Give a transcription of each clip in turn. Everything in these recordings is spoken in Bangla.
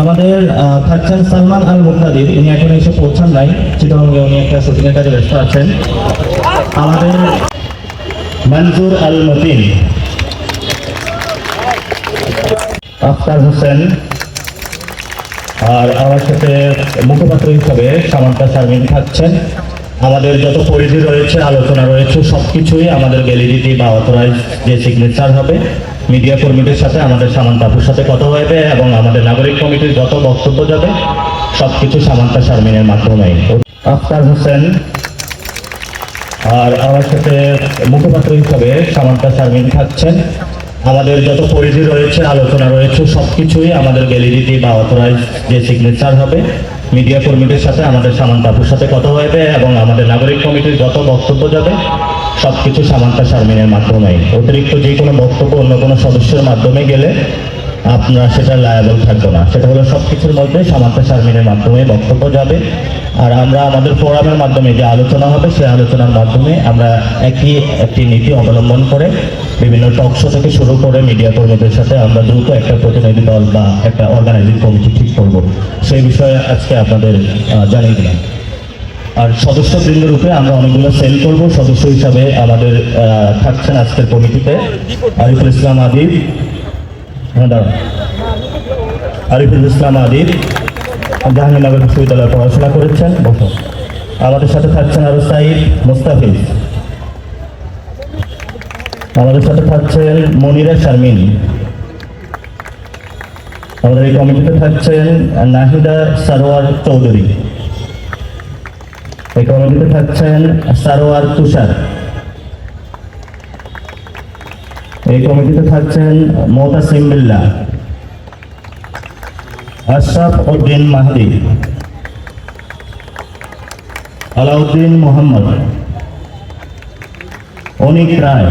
আমাদের থাকছেন সালমান আল মুক্তাদির উনি এখন এসে পৌঁছান নাই চিটংয়ে উনি একটা শুটিংয়ের কাজে ব্যস্ত আছেন আমাদের মনজুর আল মতিন, আফতার হোসেন, আর আমার সাথে মুখপাত্র হিসাবে সামান্তা শারমিন থাকছেন। আমাদের যত পরিধি রয়েছে, আলোচনা রয়েছে, সবকিছুই আমাদের গ্যালারিতে বা অথরাইজ যে সিগনেচার হবে। মিডিয়া কর্মীদের সাথে আমাদের সামান্তা আপুর সাথে কথা হবে এবং আমাদের নাগরিক কমিটির যত বক্তব্য যাবে, সবকিছু সামান্তা শারমিনের মাধ্যমেই। আফতার হোসেন আর আমার সাথে মুখপাত্র হিসাবে সামান্তা শারমিন থাকছেন। আমাদের যত পরিধি রয়েছে, আলোচনা রয়েছে, সবকিছুই আমাদের গ্যালারিতে বা অথরাইজ যে সিগনেচার হবে। মিডিয়া কর্মীদের সাথে আমাদের সামান্তা আপুর সাথে কথা হবে এবং আমাদের নাগরিক কমিটির যত বক্তব্য যাবে সব কিছু সামান্তা শারমিনের মাধ্যমেই। অতিরিক্ত যে কোনো বক্তব্য অন্য কোনো সদস্যের মাধ্যমে গেলে আপনারা সেটা লায়াবল থাকব না। সেটা হলো সব কিছুর মধ্যে সামান্তা শারমিনের মাধ্যমে বক্তব্য যাবে। আর আমরা আমাদের ফোরামের মাধ্যমে যে আলোচনা হবে সেই আলোচনার মাধ্যমে আমরা একই একটি নীতি অবলম্বন করে বিভিন্ন টক শো থেকে শুরু করে মিডিয়া কর্মীদের সাথে আমরা দ্রুত একটা প্রতিনিধি দল বা একটা অর্গানাইজিং কমিটি ঠিক করব। সেই বিষয়ে আজকে আপনাদের জানিয়ে দিলাম। আর সদস্য বৃন্দ রূপে আমরা অনেকগুলো সেল করব। সদস্য হিসাবে আমাদের থাকছেন আজকের কমিটিতে আরিফুল ইসলাম আদিব। হ্যাঁ আরিফুল ইসলাম আদিব জাহাঙ্গীরনগর বিশ্ববিদ্যালয়ে পড়াশোনা করেছেন। বসুন আমাদের সাথে থাকছেন আরও সাইদ মুস্তাফিজ। আমাদের সাথে থাকছেন মনিরা শারমিন। আমাদের এই কমিটিতে থাকছেন নাহিদা সারোয়ার চৌধুরী। এই কমিটিতে থাকছেন সারোয়ার তুষার। এই কমিটিতে থাকছেন মোতাসিম বিল্লাহ আশরাফ উদ্দিন মাহদি। আলাউদ্দিন মোহাম্মদ। অনিক রায়।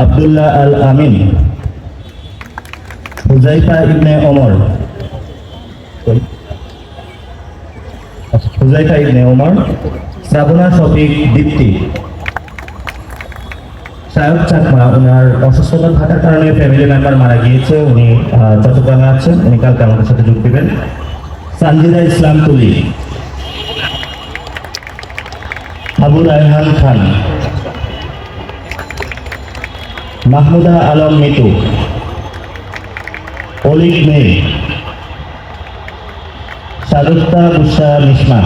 আব্দুল্লাহ আল আমিন হুজাইফা ইবনে ওমর। আচ্ছা, হুজাইফা ইবনে ওমর শ্রাবণা শফিক দীপ্তি। সায়ক চাকমা ওনার অসুস্থতা থাকার কারণে ফ্যামিলি মেম্বার মারা গিয়েছে উনি চট্টগ্রামে আছেন উনি কালকে আমাদের সাথে যোগ দেবেন। সানজিদা ইসলাম তুলি। আবুল রায়হান খান। মাহমুদা আলম মিতু অলিক মে সাদুস্তা বুসা মিসমা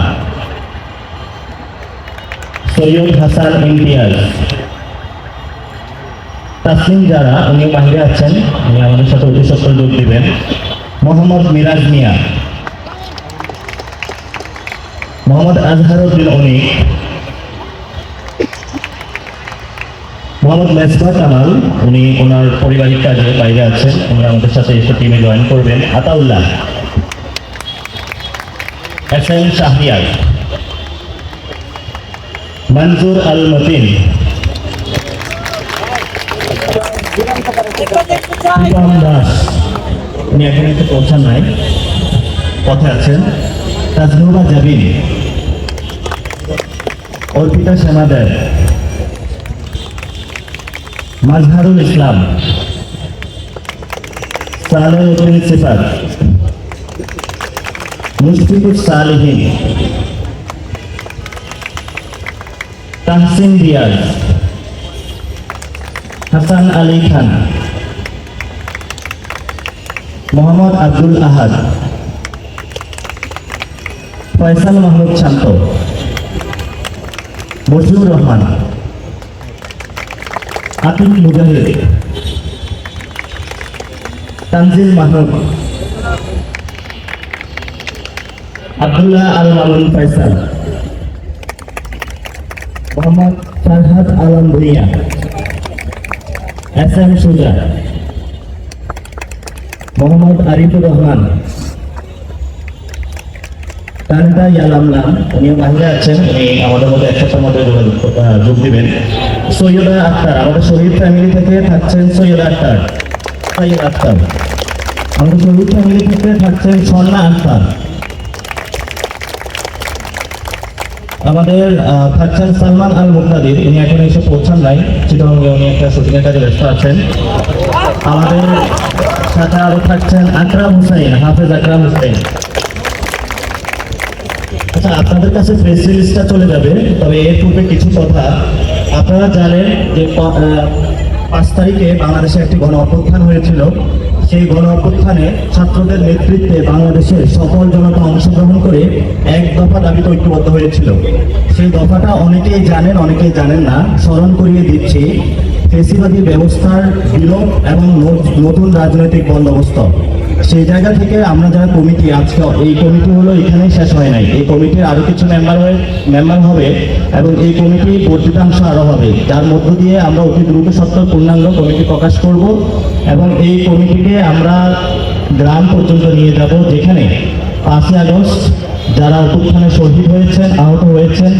সৈয়দ হাসান ইমতিয়াজ তাসলিম যারা উনি বাহিরে আছেন উনি আমাদের সাথে অতি সত্তর যোগ দিবেন মোহাম্মদ মিরাজ মিয়া মোহাম্মদ আজহারুদ্দিন অনিক মোহাম্মদ মেসবা কামাল, উনি ওনার পারিবারিক কাজে বাইরে আছেন। উনি আমাদের সাথে এসে টিমে জয়েন করবেন। Ataullah. S M Shahriar Al Matin. Das. উনি এখন একটু পৌঁছান নাই। পথে আছেন। Tajnuba Jabin. Arpita Deb Mazharul Islam. Saleh Uddin Sifat. Mushfiqur Salehin. Tahsin Diaz. Hasan Ali Khan. Mohammad Abdul Ahad. Faisal Mahmud Shanto. Mujibur Rahman. Atik Mujahid Tanzil Mahmud. Abdullah Al Mamun Faisal. Mohammad Farhad Alam Bhuiyan. S M Suja. Mohammad Arifur Rahman. Kanta ইয়ালামলাম উনি বাহিরে আছেন, উনি আমাদের মধ্যে এক সপ্তাহের মধ্যে যোগাযোগ যোগ দিবেন। সৈয়দা আক্তার, আমাদের শহীদ ফ্যামিলি থেকে থাকছেন সৈয়দা আক্তার। সৈয়দ আক্তার। আমাদের শহীদ ফ্যামিলি থেকে থাকছেন স্বর্ণা আক্তার। আমাদের থাকছেন সালমান আল মুক্তাদির উনি এখন এসে পৌঁছান নাই চিটংয়ে উনি একটা শুটিংয়ের কাজে ব্যস্ত আছেন। আমাদের সাথে আরও থাকছেন আকরাম হুসাইন, হাফেজ আকরাম হুসাইন। আচ্ছা আপনাদের কাছে রিলিজটা চলে যাবে। তবে এর পূর্বে কিছু কথা। আপনারা জানেন যে পাঁচ তারিখে বাংলাদেশে একটি গণ অভ্যুত্থান হয়েছিল। সেই গণ অভ্যুত্থানে ছাত্রদের নেতৃত্বে বাংলাদেশের সকল জনতা অংশগ্রহণ করে এক দফা দাবিতে ঐক্যবদ্ধ হয়েছিল। সেই দফাটা অনেকেই জানেন অনেকেই জানেন না। স্মরণ করিয়ে দিচ্ছি, ফেসিবাদী ব্যবস্থার বিলোপ এবং নতুন রাজনৈতিক বন্দোবস্ত। সেই জায়গা থেকে আমরা যারা কমিটি, আজকে এই কমিটি হলো এখানেই শেষ হয় নাই। এই কমিটির আরও কিছু মেম্বার হয়ে মেম্বার হবে এবং এই কমিটি বর্ধিতাংশ আরও হবে। যার মধ্য দিয়ে আমরা অতি দ্রুত সত্তর পূর্ণাঙ্গ কমিটি প্রকাশ করব এবং এই কমিটিকে আমরা গ্রাম পর্যন্ত নিয়ে যাব, যেখানে পাঁচই আগস্ট যারা অভ্যুত্থানে শহীদ হয়েছেন, আহত হয়েছেন